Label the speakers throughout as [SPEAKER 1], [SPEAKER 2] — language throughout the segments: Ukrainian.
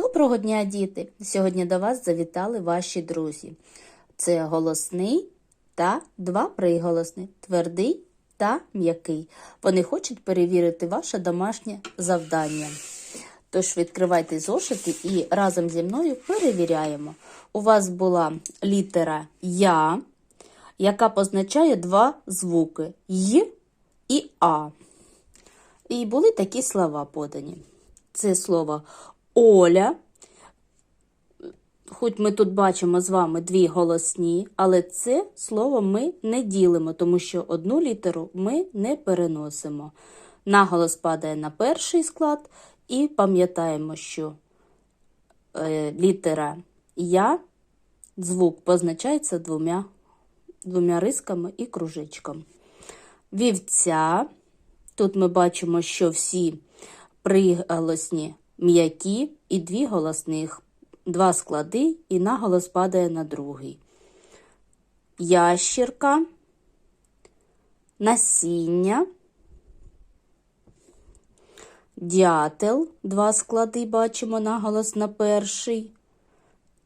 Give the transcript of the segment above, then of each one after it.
[SPEAKER 1] Доброго дня, діти! Сьогодні до вас завітали ваші друзі. Це голосний та два приголосні, твердий та м'який. Вони хочуть перевірити ваше домашнє завдання. Тож відкривайте зошити і разом зі мною перевіряємо. У вас була літера Я, яка позначає два звуки Й і А. І були такі слова подані. Це слово Оля. Хоч ми тут бачимо з вами дві голосні, але це слово ми не ділимо, тому що одну літеру ми не переносимо. Наголос падає на перший склад, і пам'ятаємо, що е, літера Я, звук позначається двома, двома рисками і кружечком. Вівця. Тут ми бачимо, що всі приголосні м'які і дві голосних, два склади, і наголос падає на другий. Ящірка, насіння, дятел, два склади бачимо, наголос на перший.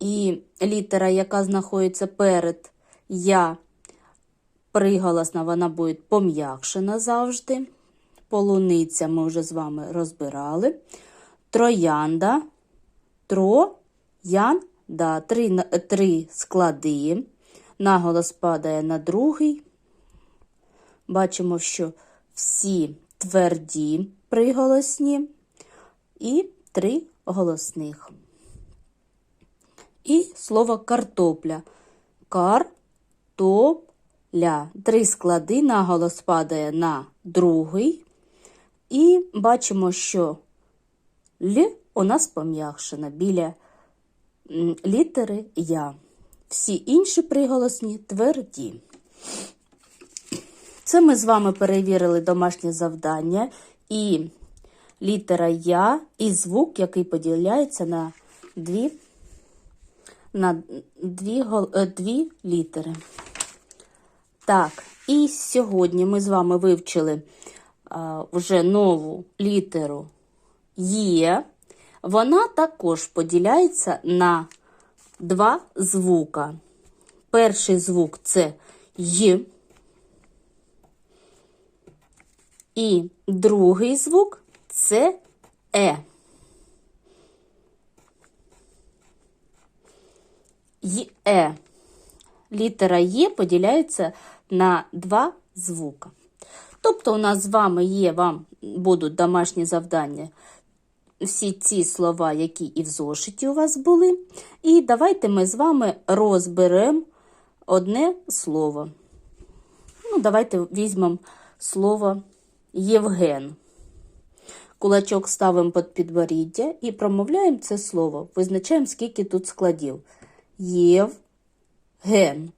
[SPEAKER 1] І літера, яка знаходиться перед я, приголосна, вона буде пом'якшена завжди. Полуниця ми вже з вами розбирали. Троянда, троянда, три, три склади. Наголос падає на другий. Бачимо, що всі тверді приголосні і три голосних. І слово картопля. Картопля. Три склади, наголос падає на другий. І бачимо, що Л у нас пом'якшена біля літери Я. Всі інші приголосні тверді. Це ми з вами перевірили домашнє завдання і літера Я, і звук, який поділяється на дві, на дві, дві літери. Так, і сьогодні ми з вами вивчили а, вже нову літеру Є. Вона також поділяється на два звука. Перший звук це Й. І другий звук це Е. Є. Літера Є поділяється на два звука. Тобто, у нас з вами є, вам будуть домашні завдання, всі ці слова, які і в зошиті у вас були. І давайте ми з вами розберемо одне слово. Ну, Давайте візьмемо слово Євген. Кулачок ставимо під підборіддя і промовляємо це слово. Визначаємо, скільки тут складів. Євген.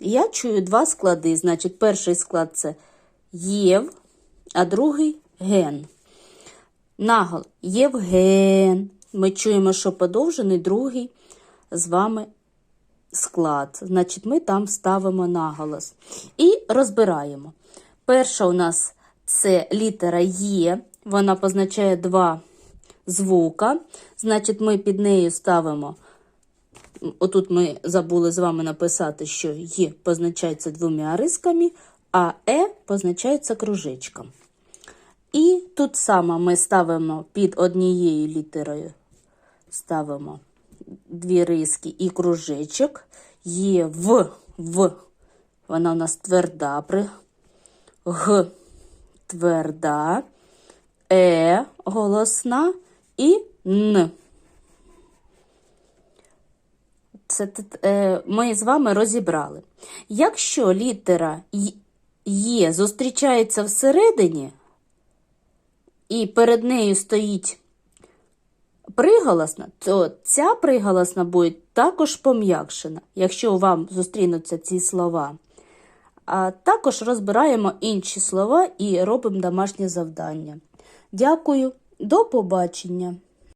[SPEAKER 1] Я чую два склади. Значить, перший склад це Єв, а другий ген. Нагол Євген. Ми чуємо, що подовжений другий з вами склад. Значить, ми там ставимо наголос. І розбираємо. Перша у нас це літера Є. Вона позначає два звука. Значить, ми під нею ставимо. Отут ми забули з вами написати, що Є позначається двома рисками, а Е позначається кружечком. І тут саме ми ставимо під однією літерою, ставимо дві риски і кружечок. Є В, В, вона у нас тверда, при Г тверда, Е голосна і Н. Це е, ми з вами розібрали. Якщо літера Є зустрічається всередині, і перед нею стоїть приголосна, то ця приголосна буде також пом'якшена, якщо вам зустрінуться ці слова. А також розбираємо інші слова і робимо домашнє завдання. Дякую, до побачення!